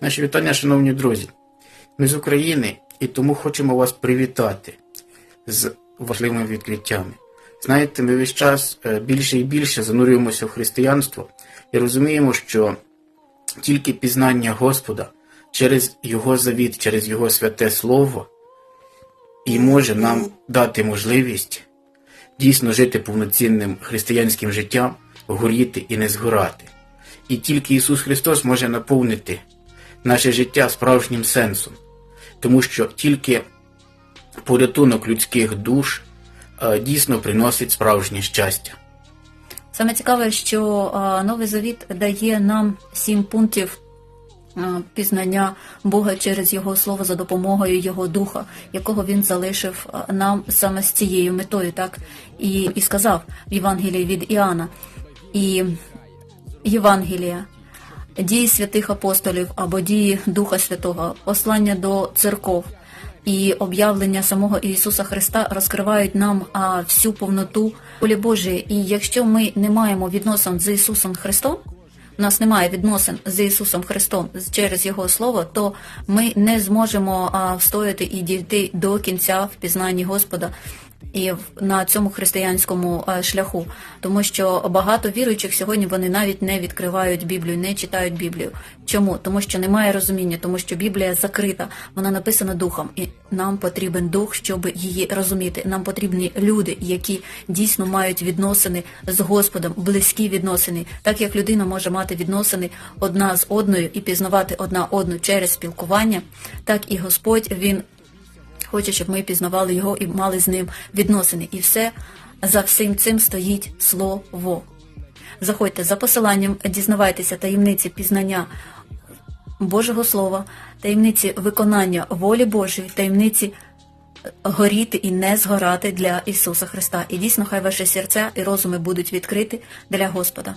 Наші вітання, шановні друзі. Ми з України і тому хочемо вас привітати з важливими відкриттями. Знаєте, ми весь час е, більше і більше занурюємося в християнство і розуміємо, що тільки пізнання Господа через Його завіт, через Його святе Слово і може нам дати можливість дійсно жити повноцінним християнським життям, горіти і не згорати. І тільки Ісус Христос може наповнити наше життя справжнім сенсом, тому що тільки порятунок людських душ е, дійсно приносить справжнє щастя. Саме цікаве, що Новий Завіт дає нам сім пунктів пізнання Бога через Його слово за допомогою Його Духа, якого він залишив нам саме з цією метою, так і, і сказав в Євангелії від Іоанна. І Євангелія, дії святих апостолів або дії Духа Святого, послання до церков і об'явлення самого Ісуса Христа розкривають нам всю повноту волі Божої. І якщо ми не маємо відносин з Ісусом Христом, у нас немає відносин з Ісусом Христом через Його Слово, то ми не зможемо а, встояти і дійти до кінця в пізнанні Господа і на цьому християнському е, шляху, тому що багато віруючих сьогодні вони навіть не відкривають Біблію, не читають Біблію. Чому? Тому що немає розуміння, тому що Біблія закрита, вона написана духом, і нам потрібен дух, щоб її розуміти. Нам потрібні люди, які дійсно мають відносини з Господом, близькі відносини, так як людина може мати відносини одна з одною і пізнавати одна одну через спілкування, так і Господь він хоче, щоб ми пізнавали його і мали з ним відносини. І все за всім цим стоїть слово. Заходьте за посиланням, дізнавайтеся таємниці пізнання Божого Слова, таємниці виконання волі Божої, таємниці горіти і не згорати для Ісуса Христа. І дійсно, хай ваші серця і розуми будуть відкриті для Господа.